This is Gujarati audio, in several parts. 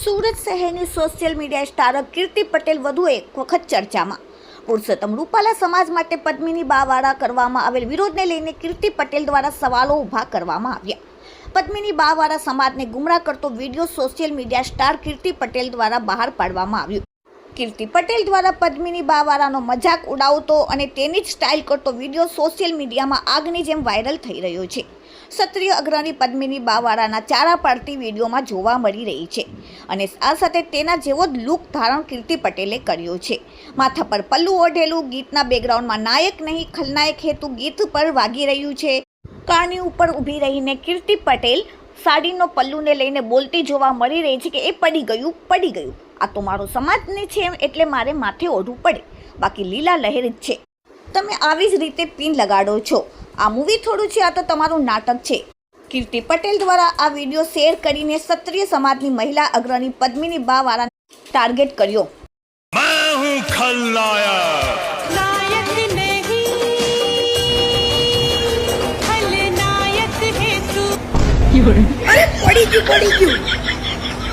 સુરત શહેરની social media star Kirti Patel વધુ એક વખત ચર્ચામાં. પુરુષોત્તમ રૂપાલા સમાજ માટે પદ્મિની બાવાળા કરવામાં આવેલ વિરોધને લઈને કીર્તિ પટેલ દ્વારા સવાલો ઊભા કરવામાં આવ્યા. પદ્મિની બાવાળા સમાજને ગુમરાહ કરતો video social media star Kirti Patel દ્વારા બહાર પાડવામાં આવ્યો. કીર્તિ પટેલ દ્વારા પદ્મિની બાવાળાનો મજાક ઉડાવતો અને તેની જ સ્ટાઇલ કરતો વીડિયો સોશિયલ મીડિયામાં આગની જેમ વાયરલ થઈ રહ્યો છે. ક્ષત્રિય અગ્રણી પદ્મિની બાવાળાના ચારા પાડતી વિડીયોમાં જોવા મળી રહી છે અને આ સાથે તેના જેવો જ લુક ધારણ કીર્તિ પટેલે કર્યો છે. માથા પર પલ્લું ઓઢેલું ગીતના બેકગ્રાઉન્ડમાં નાયક નહીં, ખલનાયક હેતુ ગીત પર વાગી રહ્યું છે. કાણી ઉપર ઊભી રહીને કીર્તિ પટેલ સાડીનો પલ્લુને લઈને બોલતી જોવા મળી રહી છે કે એ પડી ગયું પડી ગયું. આ તો મારો સમાજને છે એમ એટલે મારે માથે ઓઢવું પડે. બાકી લીલા લહેર જ છે. તમે આવી જ રીતે પિન લગાડો છો. આ મૂવી થોડું છે આ તો તમારું નાટક છે. કીર્તિ પટેલ દ્વારા આ વીડિયો શેર કરીને ક્ષત્રિય સમાજની મહિલા અગ્રણી પદ્મિની બા બાવાળા ટાર્ગેટ કર્યો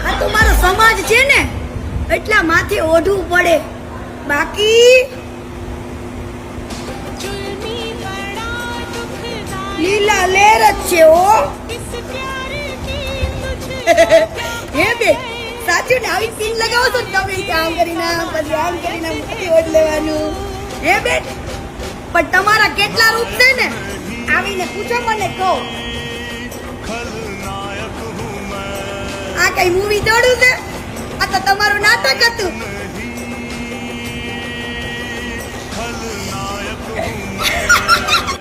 આ તો સમાજ છે ને એટલા માથે ઓઢવું પડે. બાકી લીલા લેર જ છે ઓ હે બે, સાચું ને આવી પિન લગાવો તો તમે આમ કરીને આમ પછી આમ કરીને આમ પછી ઓજ લેવાનું. હે બે, પણ તમારા કેટલા રૂપ છે ને? આવીને પૂછો મને, કહો. આ કઈ મૂવી જોડું છે? આ તો તમારું નાટક હતું.